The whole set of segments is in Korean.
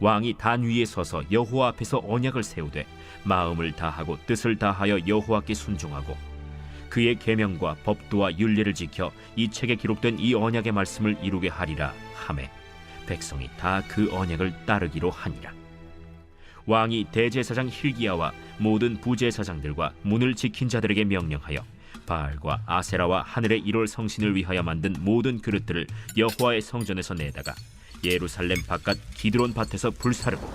왕이 단 위에 서서 여호와 앞에서 언약을 세우되 마음을 다하고 뜻을 다하여 여호와께 순종하고 그의 계명과 법도와 윤례를 지켜 이 책에 기록된 이 언약의 말씀을 이루게 하리라 하매 백성이 다 그 언약을 따르기로 하니라. 왕이 대제사장 힐기야와 모든 부제사장들과 문을 지킨 자들에게 명령하여 바알과 아세라와 하늘의 일월 성신을 위하여 만든 모든 그릇들을 여호와의 성전에서 내다가 예루살렘 바깥 기드론 밭에서 불사르고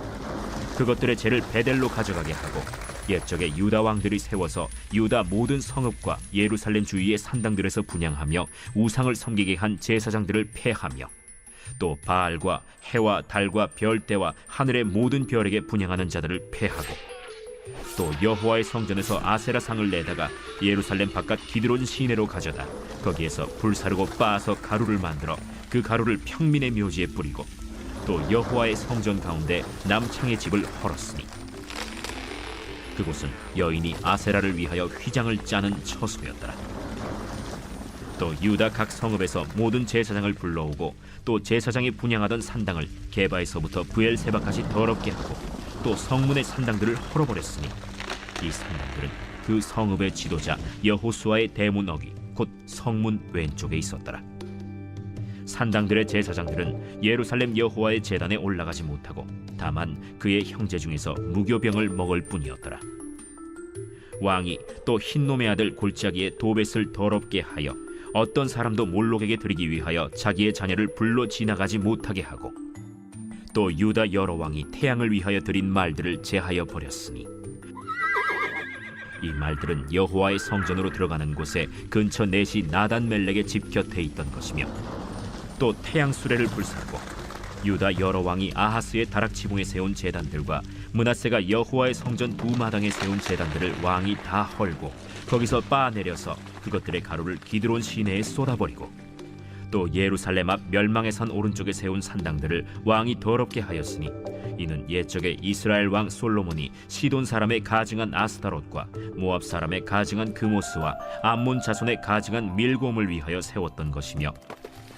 그것들의 죄를 베델로 가져가게 하고 옛적에 유다 왕들이 세워서 유다 모든 성읍과 예루살렘 주위의 산당들에서 분양하며 우상을 섬기게 한 제사장들을 폐하며 또 바알과 해와 달과 별대와 하늘의 모든 별에게 분양하는 자들을 폐하고 또 여호와의 성전에서 아세라 상을 내다가 예루살렘 바깥 기드론 시내로 가져다 거기에서 불사르고 빻아서 가루를 만들어 그 가루를 평민의 묘지에 뿌리고 또 여호와의 성전 가운데 남창의 집을 헐었으니 그곳은 여인이 아세라를 위하여 휘장을 짜는 처소였더라. 또 유다 각 성읍에서 모든 제사장을 불러오고 또 제사장이 분양하던 산당을 게바에서부터 부엘세바까지 더럽게 하고 또 성문의 산당들을 헐어버렸으니 이 산당들은 그 성읍의 지도자 여호수아의 대문 어귀 곧 성문 왼쪽에 있었더라. 산당들의 제사장들은 예루살렘 여호와의 제단에 올라가지 못하고 다만 그의 형제 중에서 무교병을 먹을 뿐이었더라. 왕이 또 흰놈의 아들 골짜기에 도벳을 더럽게 하여 어떤 사람도 몰록에게 드리기 위하여 자기의 자녀를 불러 지나가지 못하게 하고 또 유다 여러 왕이 태양을 위하여 드린 말들을 제하여 버렸으니 이 말들은 여호와의 성전으로 들어가는 곳에 근처 넷이 나단 멜렉의 집 곁에 있던 것이며 또 태양 수레를 불사르고 유다 여러 왕이 아하스의 다락 지붕에 세운 제단들과 문하세가 여호와의 성전 두 마당에 세운 제단들을 왕이 다 헐고 거기서 빻아 내려서 그것들의 가루를 기드론 시내에 쏟아버리고 또 예루살렘 앞 멸망의 산 오른쪽에 세운 산당들을 왕이 더럽게 하였으니 이는 옛적에 이스라엘 왕 솔로몬이 시돈 사람의 가증한 아스타롯과 모압 사람의 가증한 그모스와 암몬 자손의 가증한 밀곰을 위하여 세웠던 것이며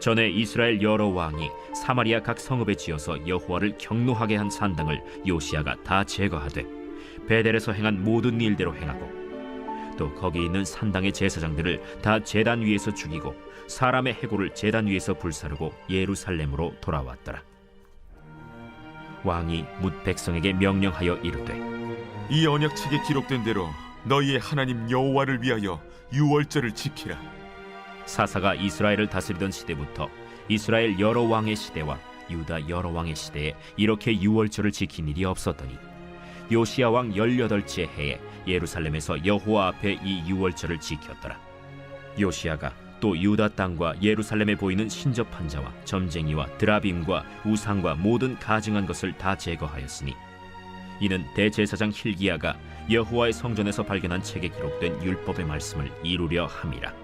전에 이스라엘 여러 왕이 사마리아 각 성읍에 지어서 여호와를 경노하게 한 산당을 요시아가 다 제거하되 베델에서 행한 모든 일대로 행하고 또 거기 있는 산당의 제사장들을 다 제단 위에서 죽이고 사람의 해골을 제단 위에서 불사르고 예루살렘으로 돌아왔더라. 왕이 뭇 백성에게 명령하여 이르되 이 언약책에 기록된 대로 너희의 하나님 여호와를 위하여 유월절을 지키라. 사사가 이스라엘을 다스리던 시대부터 이스라엘 여러 왕의 시대와 유다 여러 왕의 시대에 이렇게 유월절을 지킨 일이 없었더니 요시야 왕 18째 해에 예루살렘에서 여호와 앞에 이 유월절을 지켰더라. 요시야가 또 유다 땅과 예루살렘에 보이는 신접한 자와 점쟁이와 드라빔과 우상과 모든 가증한 것을 다 제거하였으니 이는 대제사장 힐기야가 여호와의 성전에서 발견한 책에 기록된 율법의 말씀을 이루려 함이라.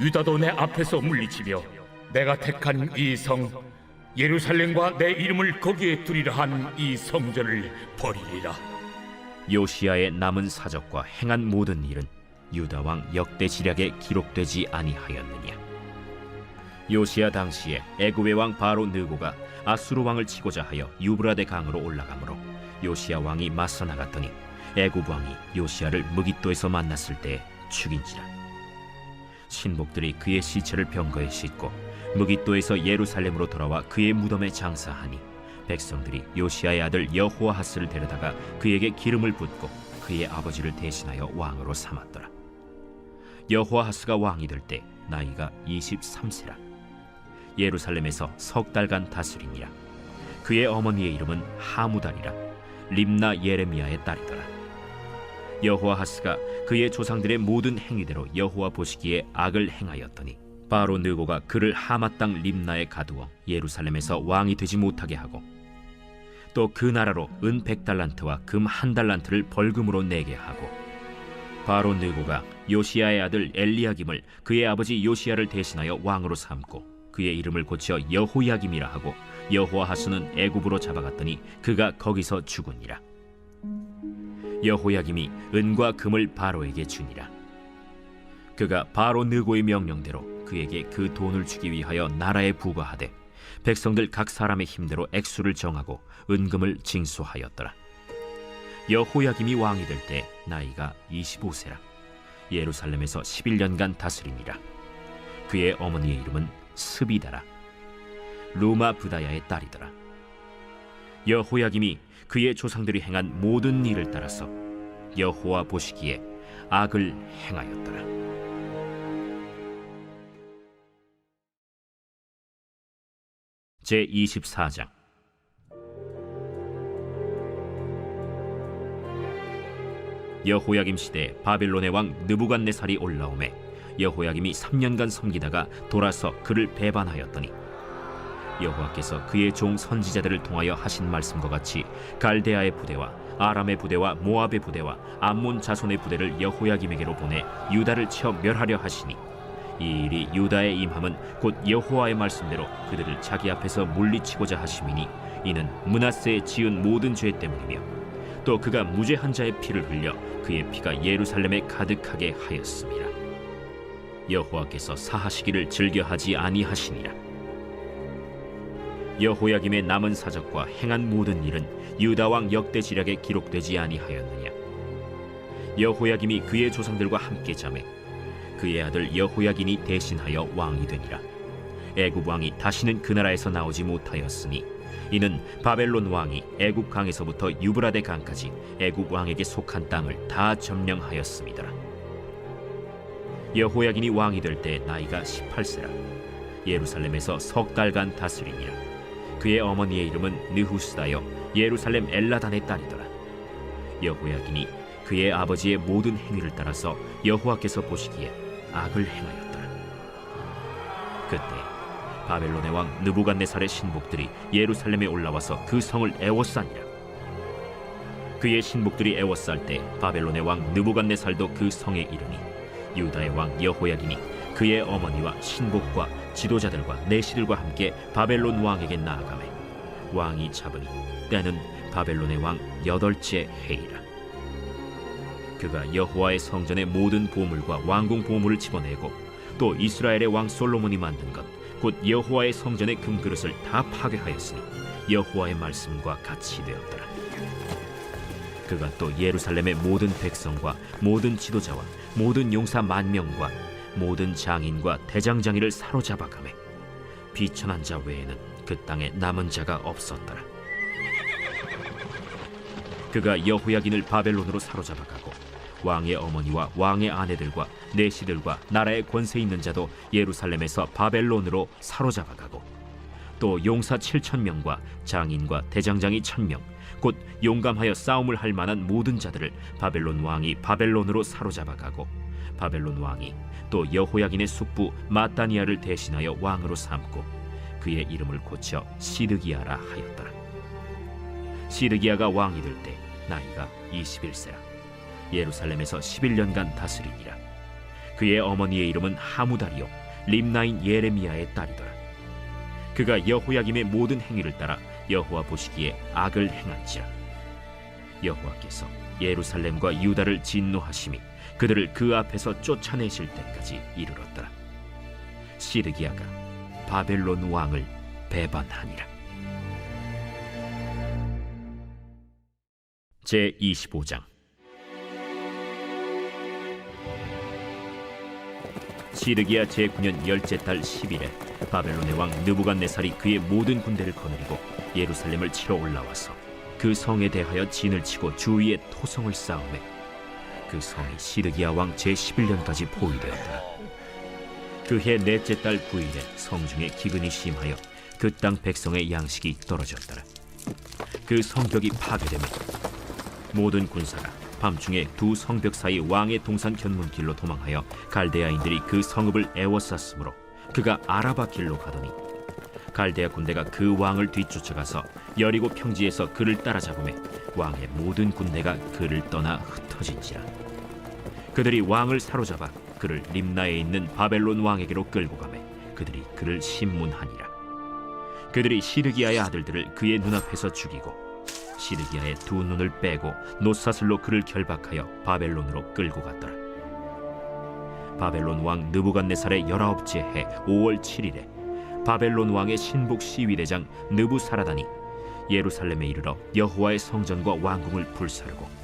유다도 내 앞에서 물리치며 내가 택한 이 성 예루살렘과 내 이름을 거기에 두리라 한 이 성전을 버리리라. 요시아의 남은 사적과 행한 모든 일은 유다 왕 역대 지략에 기록되지 아니하였느냐? 요시아 당시에 애굽의 왕 바로 느고가 아수르 왕을 치고자 하여 유브라데 강으로 올라가므로 요시아 왕이 맞서 나갔더니 애굽 왕이 요시아를 무기또에서 만났을 때 죽인지라 신복들이 그의 시체를 병거에 싣고 무기또에서 예루살렘으로 돌아와 그의 무덤에 장사하니 백성들이 요시아의 아들 여호아하스를 데려다가 그에게 기름을 붓고 그의 아버지를 대신하여 왕으로 삼았더라. 여호아하스가 왕이 될 때 나이가 23세라. 예루살렘에서 석 달간 다스리니라. 그의 어머니의 이름은 하무달이라. 림나 예레미야의 딸이더라. 여호아하스가 그의 조상들의 모든 행위대로 여호와 보시기에 악을 행하였더니 바로 느고가 그를 하마 땅 림나에 가두어 예루살렘에서 왕이 되지 못하게 하고 또 그 나라로 은 백달란트와 금 한 달란트를 벌금으로 내게 하고 바로 느고가 요시야의 아들 엘리야김을 그의 아버지 요시야를 대신하여 왕으로 삼고 그의 이름을 고쳐 여호야김이라 하고 여호아하스는 애굽으로 잡아갔더니 그가 거기서 죽으니라 여호야김이 은과 금을 바로에게 주니라 그가 바로 느고의 명령대로 그에게 그 돈을 주기 위하여 나라에 부과하되 백성들 각 사람의 힘대로 액수를 정하고 은금을 징수하였더라. 여호야김이 왕이 될 때 나이가 25세라. 예루살렘에서 11년간 다스리니라. 그의 어머니의 이름은 스비다라. 루마 부다야의 딸이더라. 여호야김이 그의 조상들이 행한 모든 일을 따라서 여호와 보시기에 악을 행하였더라. 제 24장 여호야김 시대 바벨론의 왕 느부갓네살이 올라오매 여호야김이 3년간 섬기다가 돌아서 그를 배반하였더니 여호와께서 그의 종 선지자들을 통하여 하신 말씀과 같이 갈대아의 부대와 아람의 부대와 모압의 부대와 암몬 자손의 부대를 여호야김에게로 보내 유다를 쳐 멸하려 하시니 이 일이 유다의 임함은 곧 여호와의 말씀대로 그들을 자기 앞에서 물리치고자 하심이니 이는 문하세에 지은 모든 죄 때문이며 또 그가 무죄한 자의 피를 흘려 그의 피가 예루살렘에 가득하게 하였습니다. 여호와께서 사하시기를 즐겨하지 아니하시니라. 여호야김의 남은 사적과 행한 모든 일은 유다 왕 역대 지략에 기록되지 아니하였느냐. 여호야김이 그의 조상들과 함께 잠에 그의 아들 여호야긴이 대신하여 왕이 되니라. 애굽 왕이 다시는 그 나라에서 나오지 못하였으니 이는 바벨론 왕이 애굽 강에서부터 유브라데 강까지 애굽 왕에게 속한 땅을 다 점령하였습니다. 여호야긴이 왕이 될 때 나이가 18세라. 예루살렘에서 석 달간 다스리니라. 그의 어머니의 이름은 느후스다여 예루살렘 엘라단의 딸이더라. 여호야긴이 그의 아버지의 모든 행위를 따라서 여호와께서 보시기에 악을 행하였더라. 그때 바벨론의 왕 느부갓네살의 신복들이 예루살렘에 올라와서 그 성을 애워싸니라. 그의 신복들이 애워쌀 때 바벨론의 왕 느부갓네살도 그 성에 이르니 유다의 왕 여호야긴이 그의 어머니와 신복과 지도자들과 내시들과 함께 바벨론 왕에게 나아가매 왕이 잡으니 때는 바벨론의 왕 여덟째 해이라. 그가 여호와의 성전의 모든 보물과 왕궁 보물을 집어내고 또 이스라엘의 왕 솔로몬이 만든 것 곧 여호와의 성전의 금그릇을 다 파괴하였으니 여호와의 말씀과 같이 되었더라. 그가 또 예루살렘의 모든 백성과 모든 지도자와 모든 용사 만 명과 모든 장인과 대장장이를 사로잡아가매 비천한 자 외에는 그 땅에 남은 자가 없었더라. 그가 여호야긴을 바벨론으로 사로잡아가고 왕의 어머니와 왕의 아내들과 내시들과 나라의 권세 있는 자도 예루살렘에서 바벨론으로 사로잡아가고 또 용사 7천 명과 장인과 대장장이 천 명, 곧 용감하여 싸움을 할 만한 모든 자들을 바벨론 왕이 바벨론으로 사로잡아가고 바벨론 왕이 또 여호야긴의 숙부 마따니아를 대신하여 왕으로 삼고 그의 이름을 고쳐 시드기야라 하였더라. 시드기야가 왕이 될 때 나이가 21세라. 예루살렘에서 11년간 다스리니라. 그의 어머니의 이름은 하무다리요 림나인 예레미야의 딸이더라. 그가 여호야김의 모든 행위를 따라 여호와 보시기에 악을 행한지라. 여호와께서 예루살렘과 유다를 진노하심이 그들을 그 앞에서 쫓아내실 때까지 이르렀더라. 시드기야가 바벨론 왕을 배반하니라. 제 25장. 시드기야 제 9년 열째 달 10일에 바벨론의 왕 느부갓네살이 그의 모든 군대를 거느리고 예루살렘을 치러 올라와서 그 성에 대하여 진을 치고 주위에 토성을 쌓음에 그 성이 시드기야 왕 제11년까지 포위되었더라 그해 넷째 달 9일에 성중에 기근이 심하여 그 땅 백성의 양식이 떨어졌더라. 그 성벽이 파괴되며 모든 군사가 밤중에 두 성벽 사이 왕의 동산 견문길로 도망하여 갈대아인들이 그 성읍을 애워쌌으므로 그가 아라바 길로 가더니 갈대아 군대가 그 왕을 뒤쫓아가서 여리고 평지에서 그를 따라잡음에 왕의 모든 군대가 그를 떠나 흩어진지라 그들이 왕을 사로잡아 그를 림나에 있는 바벨론 왕에게로 끌고 가매 그들이 그를 신문하니라 그들이 시드기야의 아들들을 그의 눈앞에서 죽이고 시드기야의 두 눈을 빼고 노사슬로 그를 결박하여 바벨론으로 끌고 갔더라. 바벨론 왕 느부갓네살의 열아홉째 해 5월 7일에 바벨론 왕의 신복 시위대장 느부사라단이 예루살렘에 이르러 여호와의 성전과 왕궁을 불사르고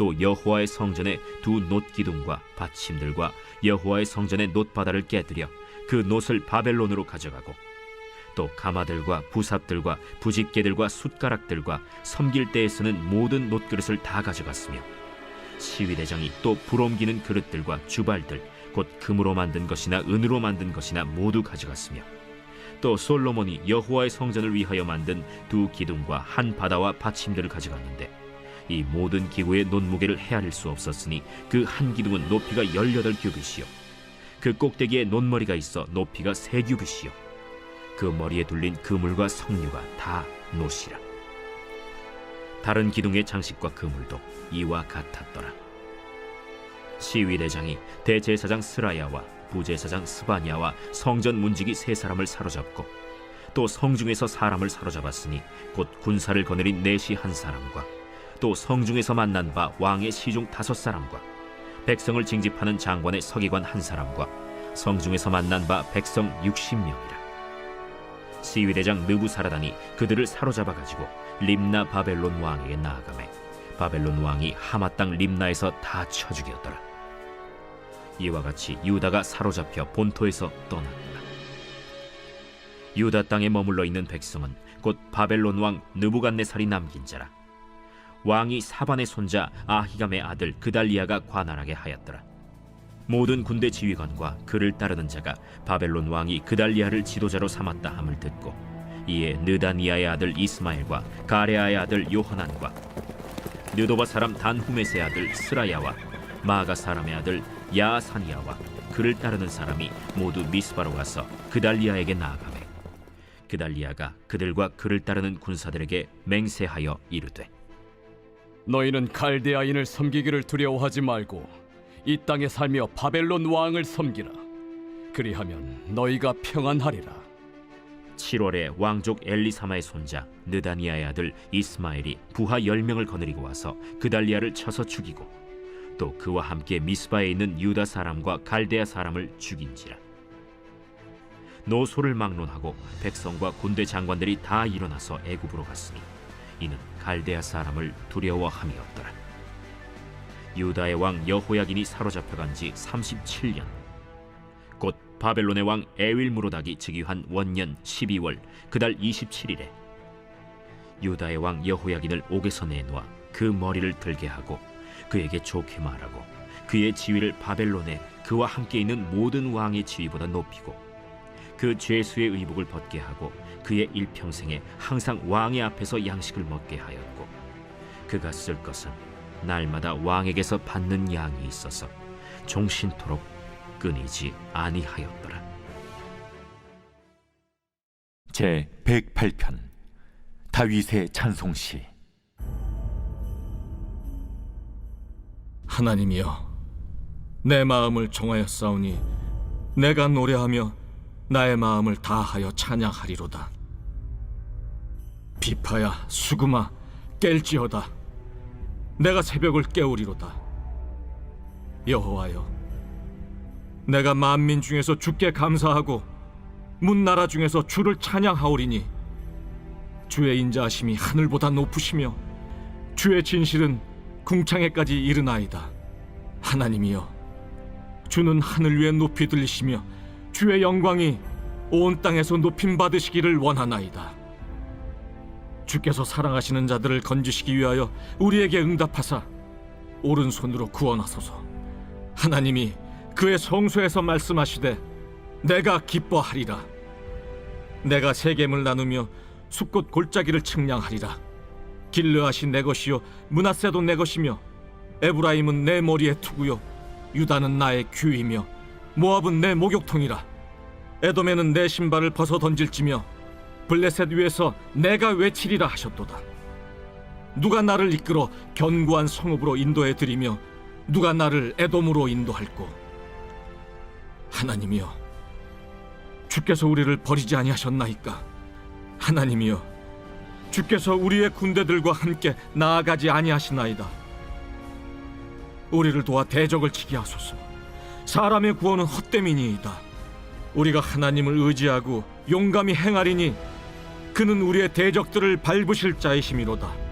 또 여호와의 성전의 두 놋기둥과 받침들과 여호와의 성전의 놋바다를 깨뜨려 그 놋을 바벨론으로 가져가고 또 가마들과 부삽들과 부집개들과 숟가락들과 섬길 때에 쓰는 모든 놋그릇을 다 가져갔으며 시위대장이 또 부rom기는 그릇들과 주발들 곧 금으로 만든 것이나 은으로 만든 것이나 모두 가져갔으며 또 솔로몬이 여호와의 성전을 위하여 만든 두 기둥과 한 바다와 받침들을 가져갔는데 이 모든 기구의 논무게를 헤아릴 수 없었으니 그 한 기둥은 높이가 18규빗이요 그 꼭대기에 논머리가 있어 높이가 세 규빗이요 그 머리에 둘린 그물과 석류가 다 노시라. 다른 기둥의 장식과 그물도 이와 같았더라. 시위대장이 대제사장 스라야와 부제사장 스바냐와 성전 문지기 세 사람을 사로잡고 또 성중에서 사람을 사로잡았으니 곧 군사를 거느린 내시 한 사람과 또 성중에서 만난 바 왕의 시중 다섯 사람과 백성을 징집하는 장관의 서기관 한 사람과 성중에서 만난 바 백성 60명이라. 시위대장 느부사라단이 그들을 사로잡아 가지고 림나 바벨론 왕에게 나아가매 바벨론 왕이 하마 땅 림나에서 다 쳐 죽였더라. 이와 같이 유다가 사로잡혀 본토에서 떠났더라. 유다 땅에 머물러 있는 백성은 곧 바벨론 왕 느부갓네살이 남긴 자라. 왕이 사반의 손자 아히감의 아들 그달리아가 관할하게 하였더라. 모든 군대 지휘관과 그를 따르는 자가 바벨론 왕이 그달리아를 지도자로 삼았다 함을 듣고 이에 느다니아의 아들 이스마엘과 가레아의 아들 요하난과 느도바 사람 단후메스의 아들 스라야와 마가 사람의 아들 야사니아와 그를 따르는 사람이 모두 미스바로 가서 그달리아에게 나아가매 그달리아가 그들과 그를 따르는 군사들에게 맹세하여 이르되 너희는 갈대아인을 섬기기를 두려워하지 말고 이 땅에 살며 바벨론 왕을 섬기라. 그리하면 너희가 평안하리라. 7월에 왕족 엘리사마의 손자 느다니아의 아들 이스마엘이 부하 10명을 거느리고 와서 그달리아를 쳐서 죽이고 또 그와 함께 미스바에 있는 유다 사람과 갈대아 사람을 죽인지라 노소를 막론하고 백성과 군대 장관들이 다 일어나서 애굽으로 갔으니 이는 갈대아 사람을 두려워함이었더라. 유다의 왕 여호야긴이 사로잡혀간 지 37년 곧 바벨론의 왕 에윌무로닥이 즉위한 원년 12월 그달 27일에 유다의 왕 여호야긴을 옥에서 내놓아 그 머리를 들게 하고 그에게 좋게 말하고 그의 지위를 바벨론에 그와 함께 있는 모든 왕의 지위보다 높이고 그 죄수의 의복을 벗게 하고 그의 일평생에 항상 왕의 앞에서 양식을 먹게 하였고 그가 쓸 것은 날마다 왕에게서 받는 양이 있어서 종신토록 끊이지 아니하였더라. 제 108편 다윗의 찬송시 하나님이여 내 마음을 정하여 싸우니 내가 노래하며 나의 마음을 다하여 찬양하리로다. 비파야 수금아 깰지어다. 내가 새벽을 깨우리로다. 여호와여 내가 만민 중에서 주께 감사하고 문 나라 중에서 주를 찬양하오리니 주의 인자하심이 하늘보다 높으시며 주의 진실은 궁창에까지 이르나이다. 하나님이여, 주는 하늘 위에 높이 들리시며 주의 영광이 온 땅에서 높임 받으시기를 원하나이다. 주께서 사랑하시는 자들을 건지시기 위하여 우리에게 응답하사 오른손으로 구원하소서. 하나님이 그의 성소에서 말씀하시되 내가 기뻐하리라. 내가 세겜을 나누며 숲꽃 골짜기를 측량하리라. 길르앗이 내 것이요 문하세도 내 것이며 에브라임은 내 머리에 투구요 유다는 나의 규이며 모압은 내 목욕통이라 에돔에는 내 신발을 벗어 던질지며 블레셋 위에서 내가 외치리라 하셨도다 누가 나를 이끌어 견고한 성읍으로 인도해 드리며 누가 나를 에돔으로 인도할꼬 하나님이여 주께서 우리를 버리지 아니하셨나이까 하나님이여 주께서 우리의 군대들과 함께 나아가지 아니하시나이다. 우리를 도와 대적을 치게 하소서. 사람의 구원은 헛됨이니이다. 우리가 하나님을 의지하고 용감히 행하리니 그는 우리의 대적들을 밟으실 자이심이로다.